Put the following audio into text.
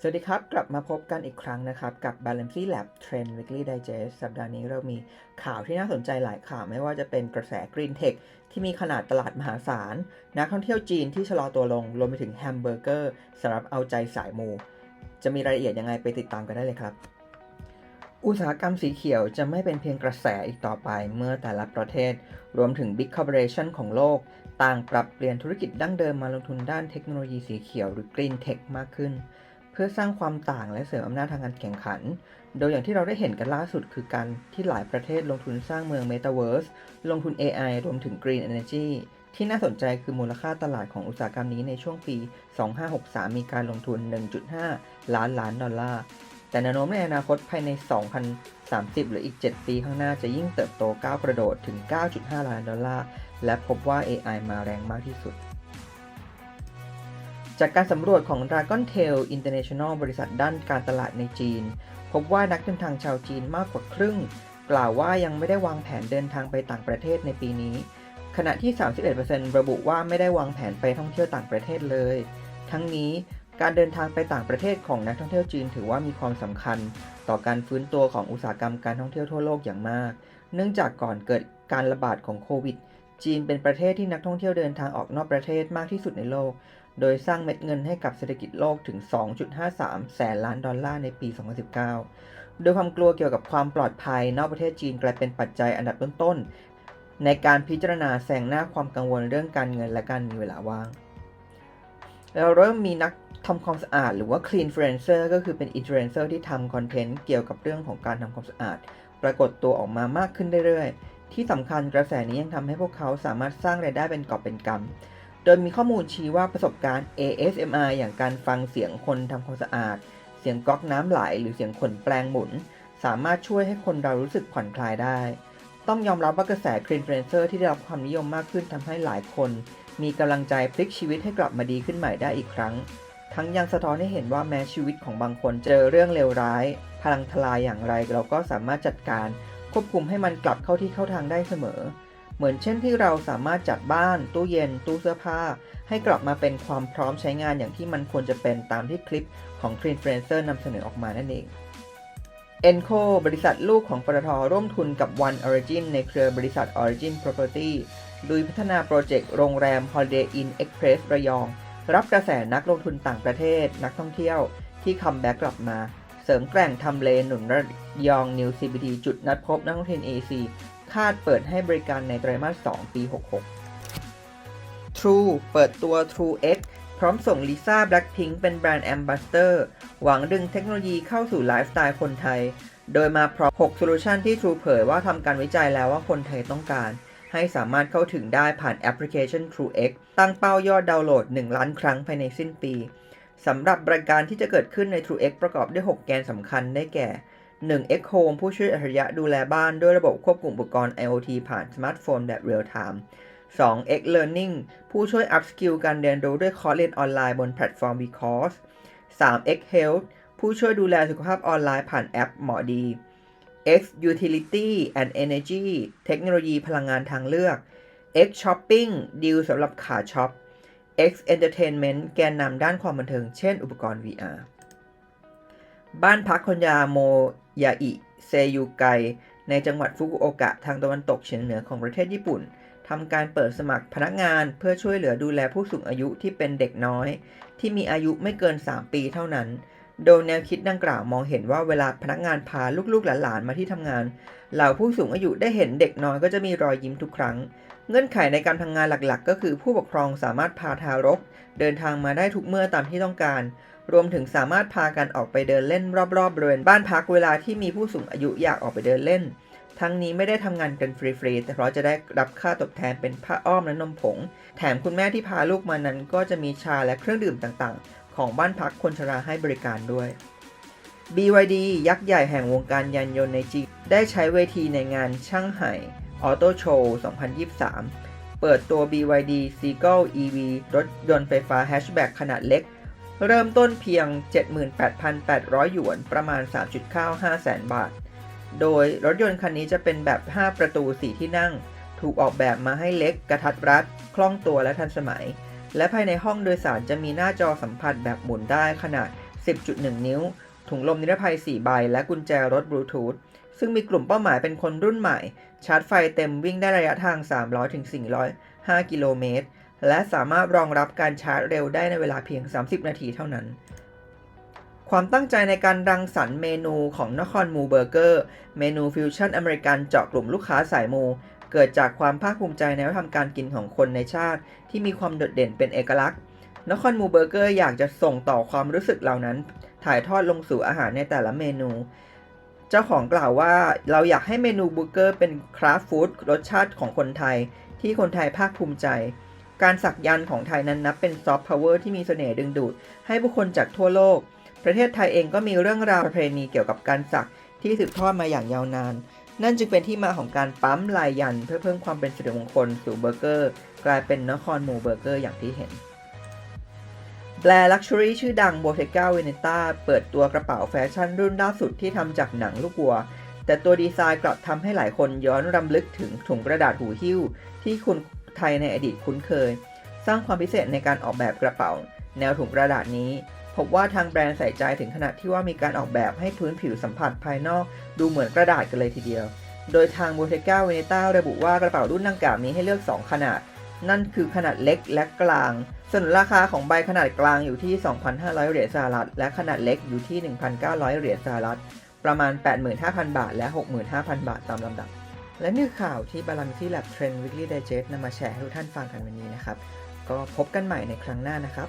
สวัสดีครับ กลับมาพบกันอีกครั้งนะครับ กับ Balancey Lab Trend Weekly Digest สัปดาห์นี้เรามีข่าวที่น่าสนใจหลายข่าว ไม่ว่าจะเป็นกระแส Green Tech ที่มีขนาดตลาดมหาศาล นักท่องเที่ยวจีนที่ชะลอตัวลง รวมไปถึงแฮมเบอร์เกอร์สำหรับเอาใจสายมู จะมีรายละเอียดยังไงไปติดตามกันได้เลยครับ อุตสาหกรรมสีเขียวจะไม่เป็นเพียงกระแสอีกต่อไป เมื่อแต่ละประเทศ รวมถึง Big Corporation ของโลก ต่างปรับเปลี่ยนธุรกิจดั้งเดิมมาลงทุนด้านเทคโนโลยีสีเขียวหรือ Green Tech มากขึ้น พื่อสร้างความต่างและเสริมอำนาจทางการแข่งขัน โดยอย่างที่เราได้เห็นกันล่าสุดคือการที่หลายประเทศลงทุนสร้างเมือง Metaverse ลงทุน AI รวมถึง Green Energy ที่น่าสนใจคือมูลค่าตลาดของอุตสาหกรรมนี้ในช่วงปี 2563 มีการลงทุน 1.5 ล้านล้านดอลลาร์ แต่แนวโน้มในอนาคตภายใน 2030 หรืออีก 7 ปีข้างหน้าจะยิ่งเติบโตก้าวกระโดดถึง 9.5 ล้านดอลลาร์ และพบว่า AI มาแรงมากที่สุด จากการสำรวจของ Dragon Tail International บริษัทด้านการตลาดในจีน พบว่านักเดินทางชาวจีนมากกว่าครึ่ง กล่าวว่ายังไม่ได้วางแผนเดินทางไปต่างประเทศในปีนี้ ขณะที่ 31%ระบุว่าไม่ได้วางแผนไปท่องเที่ยวต่างประเทศเลย ทั้งนี้การเดินทางไปต่างประเทศของนักท่องเที่ยวจีนถือว่ามีความสำคัญ ต่อการฟื้นตัวของอุตสาหกรรมการท่องเที่ยวทั่วโลกอย่างมาก เนื่องจากก่อนเกิดการระบาดของโควิด จีนเป็นประเทศที่นักท่องเที่ยวเดินทางออกนอกประเทศมากที่สุดในโลก โดยสร้างเม็ดเงินให้กับเศรษฐกิจโลกถึง 2.53 แสนล้านดอลลาร์ในปี 2019 โดยความกลัวเกี่ยวกับความปลอดภัยนอกประเทศจีนกลายเป็นปัจจัยอันดับต้นๆ ในการพิจารณาแซงหน้าความกังวลเรื่องการเงินและการมีเวลาว่าง เราเริ่มมีนักทำความสะอาดหรือว่า clean influencer ก็คือเป็น influencer ที่ทำคอนเทนต์เกี่ยวกับเรื่องของการทำความสะอาด ปรากฏตัวออกมามากขึ้นเรื่อยๆ ที่สำคัญกระแสนี้ยังทำให้พวกเขาสามารถสร้างไรายได้เป็นกอบเป็นกำ โดยมีข้อมูลชี้ว่าประสบการณ์ ASMR อย่างการฟังเสียงคนทำความสะอาด เสียงก๊อกน้ำไหล หรือเสียงขนแปลงหมุน สามารถช่วยให้คนเรารู้สึกผ่อนคลายได้ ต้องยอมรับว่ากระแส clean influencer ที่ได้รับความนิยมมากขึ้นทำให้หลายคน มีกำลังใจพลิกชีวิตให้กลับมาดีขึ้นใหม่ได้อีกครั้ง ทั้งยังสะท้อนให้เห็นว่าแม้ชีวิตของบางคนเจอเรื่องเลวร้าย พลังทลายอย่างไรเราก็สามารถจัดการ ควบคุมให้มันกลับเข้าที่เข้าทางได้เสมอ เหมือนเช่นที่เราสามารถจัดบ้าน ตู้เย็น ตู้เสื้อผ้า ให้กลับมาเป็นความพร้อมใช้งานอย่างที่มันควรจะเป็นตามที่คลิปของ Clean f l u e n c e r นำเสนอออกมานั่นเอง Enco บริษัทลูกของปตทร่วมทุนกับ One Origin ในเครือบริษัท Origin Property โดยพัฒนาโปรเจกต์โรงแรม Holiday Inn Express ระยอง รับกระแสนักลงทุนต่างประเทศ นักท่องเที่ยวที่คัมแบ็กกลับมา เสริมแกร่งทำเลหนุนระยอง New CBD จุดนัดพบนักท่องเที่ยว AC คาดเปิดให้บริการในไตรมาส 2 ปี 66 True เปิดตัว True X พร้อมส่งลิซ่าแบล็ p พิงเป็นแบรนด์แอมบาสเตอร์ หวังดึงเทคโนโลยีเข้าสู่ไลฟ์สไตล์คนไทย โดยมาพร้อม 6 โซลูชันที่ True เผยว่าทำการวิจัยแล้วว่าคนไทยต้องการ ให้สามารถเข้าถึงได้ผ่านแอปพลิเคชัน True X ตั้งเป้ายอดดาวน์โหลด 1 ล้านครั้งภายในสิ้นปี สำหรับบริการที่จะเกิดขึ้นใน True X ประกอบด้วย 6 แกนสำคัญได้แก่ 1 X Home ผู้ช่วยอัจฉริยะดูแลบ้านด้วยระบบควบคุมอุปกรณ์ IoT ผ่านสมาร์ทโฟนแบบ Real Time 2 X Learning ผู้ช่วย Upskill การเรียนรู้ด้วยคอร์สเรียนออนไลน์บนแพลตฟอร์ม Vcourse 3 X Health ผู้ช่วยดูแลสุขภาพออนไลน์ผ่านแอปหมอดี X Utility and Energy เทคโนโลยีพลังงานทางเลือก X Shopping ดีลสำหรับขาช็อป X Entertainment แกนนำด้านความบันเทิง เช่น อุปกรณ์ VR บ้านพักคนยาโมยาอิเซยูไก ในจังหวัดฟุกุโอกะทางตะวันตกเฉียงเหนือของประเทศญี่ปุ่นทำการเปิดสมัครพนักงานเพื่อช่วยเหลือดูแลผู้สูงอายุที่เป็นเด็กน้อย ที่มีอายุไม่เกิน 3 ปีเท่านั้น โดยแนวคิดดังกล่าวมองเห็นว่าเวลาพนักงานพาลูกๆหลานๆมาที่ทำงาน เหล่าผู้สูงอายุได้เห็นเด็กน้อยก็จะมีรอยยิ้มทุกครั้ง เงื่อนไขในการทำงานหลักๆ ก็คือผู้ปกครองสามารถพาทารก เดินทางมาได้ทุกเมื่อตามที่ต้องการ รวมถึงสามารถพากันออกไปเดินเล่นรอบๆบริเวณบ้านพักเวลาที่มีผู้สูงอายุอยากออกไปเดินเล่น ทั้งนี้ไม่ได้ทำงานกันฟรีๆแต่เพราะจะได้รับค่าตอบแทนเป็นผ้าอ้อมและนมผง แถมคุณแม่ที่พาลูกมานั้น ก็จะมีชาและเครื่องดื่มต่างๆ ของบ้านพักคนชราให้บริการด้วย BYD ยักษ์ใหญ่แห่งวงการยานยนต์ในจีนได้ใช้เวทีในงานช่างไห่ ออโต้โชว์2023 เปิดตัว BYD Seagull EV รถยนต์ไฟฟ้าแฮชแบ็กขนาดเล็ก เริ่มต้นเพียง 78,800 หยวน ประมาณ 3.95แสนบาท โดยรถยนต์คันนี้จะเป็นแบบ 5 ประตู 4 ที่นั่ง ถูกออกแบบมาให้เล็ก กระทัดรัด คล่องตัวและทันสมัย และภายในห้องโดยสารจะมีหน้าจอสัมผัสแบบหมุนได้ขนาด 10.1 นิ้ว ถุงลมนิรภัย 4 ใบ และกุญแจรถบลูทูธ ซึ่งมีกลุ่มเป้าหมายเป็นคนรุ่นใหม่ ชาร์จไฟเต็มวิ่งได้ระยะทาง 300-405 กิโลเมตร และสามารถรองรับการชาร์จเร็วได้ในเวลาเพียง 30 นาทีเท่านั้น ความตั้งใจในการรังสรรค์เมนูของนครมูเบอร์เกอร์ เมนูฟิวชั่นอเมริกันเจาะกลุ่มลูกค้าสายมู เกิดจากความภาคภูมิใจในวัฒนธรรมการกินของคนในชาติ ที่มีความโดดเด่นเป็นเอกลักษณ์ นครมูเบอร์เกอร์อยากจะส่งต่อความรู้สึกเหล่านั้น ถ่ายทอดลงสู่อาหารในแต่ละเมนู จ้าของกล่าวว่าเราอยากให้เมนูเบอร์เกอร์เป็นคราฟต์ฟู้ดรสชาติของคนไทย ที่คนไทยภาคภูมิใจ การสักยันของไทยนั้นนับเป็นซอฟต์พาวเวอร์ที่มีเสน่ห์ดึงดูด ให้ผู้คนจากทั่วโลก ประเทศไทยเองก็มีเรื่องราวประเพณีเกี่ยวกับการสักที่สืบทอดมาอย่างยาวนาน นั่นจึงเป็นที่มาของการปั๊มลายยัน เพื่อเพิ่มความเป็นสิริมงคลสู่เบอร์เกอร์ กลายเป็นนครหมูเบอร์เกอร์อย่างที่เห็น แบรนด์ลักชัวรี่ชื่อดัง Bottega Veneta เปิดตัวกระเป๋าแฟชั่นรุ่นล่าสุดที่ทำจากหนังลูกวัว แต่ตัวดีไซน์กลับทำให้หลายคนย้อนรำลึกถึงถุงกระดาษหูหิ้ว ที่คุณไทยในอดีตคุ้นเคย สร้างความพิเศษในการออกแบบกระเป๋า แนวถุงกระดาษนี้ พบว่าทางแบรนด์ใส่ใจถึงขนาดที่ว่ามีการออกแบบให้พื้นผิวสัมผัสภายนอก ดูเหมือนกระดาษกันเลยทีเดียว โดยทาง Bottega Veneta ระบุว่ากระเป๋ารุ่นดังกล่าวนี้ให้เลือก 2 ขนาด นั่นคือขนาดเล็กและกลาง ส่วนราคาของใบขนาดกลางอยู่ที่ 2,500 เหรียญสหรัฐ และขนาดเล็กอยู่ที่ 1,900 เหรียญสหรัฐ ประมาณ 85,000 บาท และ 65,000 บาทตามลำดับ และนี่ข่าวที่บาลังที่ Lab Trend Weekly Digest นำมาแชร์ให้ทุกท่านฟังกันวันนี้นะครับ ก็พบกันใหม่ในครั้งหน้านะครับ